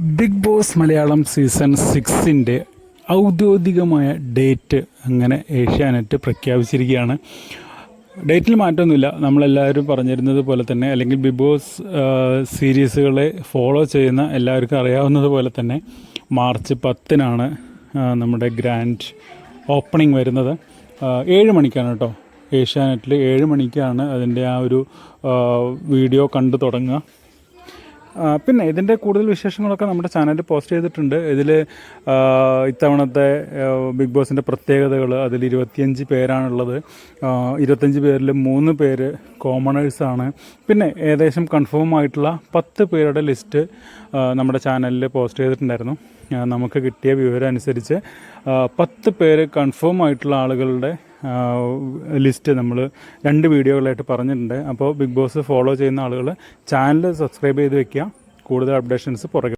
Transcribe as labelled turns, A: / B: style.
A: Big Boss Malayalam season സിക്സിന്റെ ഔദ്യോഗികമായ date അങ്ങനെ ഏഷ്യാനെറ്റ് പ്രഖ്യാപിച്ചിരിക്കുകയാണ്. ഡേറ്റിൽ മാറ്റമൊന്നുമില്ല. നമ്മളെല്ലാവരും പറഞ്ഞിരുന്നത് പോലെ തന്നെ അല്ലെങ്കിൽ ബിഗ് ബോസ് സീരീസുകളെ ഫോളോ ചെയ്യുന്ന എല്ലാവർക്കും അറിയാവുന്നത് പോലെ തന്നെ മാർച്ച് പത്തിനാണ് നമ്മുടെ ഗ്രാൻഡ് ഓപ്പണിംഗ് വരുന്നത്. ഏഴ് മണിക്കാണ് കേട്ടോ. ഏഷ്യാനെറ്റിൽ ഏഴ് മണിക്കാണ് അതിന്റെ ആ ഒരു വീഡിയോ കണ്ടു തുടങ്ങുക. പിന്നെ ഇതിന്റെ കൂടുതൽ വിശേഷങ്ങളൊക്കെ നമ്മുടെ ചാനലിൽ പോസ്റ്റ് ചെയ്തിട്ടുണ്ട്. ഇതിൽ ഇത്തവണത്തെ ബിഗ് ബോസിന്റെ പ്രത്യേകതകൾ അതിൽ ഇരുപത്തിയഞ്ച് പേരാണുള്ളത്. ഇരുപത്തഞ്ച് പേരിൽ മൂന്ന് പേര് കോമണേഴ്സാണ് പിന്നെ ഏകദേശം കൺഫേം ആയിട്ടുള്ള പത്ത് പേരുടെ ലിസ്റ്റ് നമ്മുടെ ചാനലിൽ പോസ്റ്റ് ചെയ്തിട്ടുണ്ടായിരുന്നു. നമുക്ക് കിട്ടിയ വിവരം അനുസരിച്ച് പത്ത് പേര് കൺഫേം ആയിട്ടുള്ള ആളുകളുടെ ലിസ്റ്റ് നമ്മൾ രണ്ട് വീഡിയോകളായിട്ട് പറഞ്ഞിട്ടുണ്ട്. അപ്പോൾ ബിഗ് ബോസ് ഫോളോ ചെയ്യുന്ന ആളുകൾ ചാനൽ സബ്സ്ക്രൈബ് ചെയ്ത് വെക്കുക. കൂടുതൽ അപ്ഡേഷൻസ് പുറകെ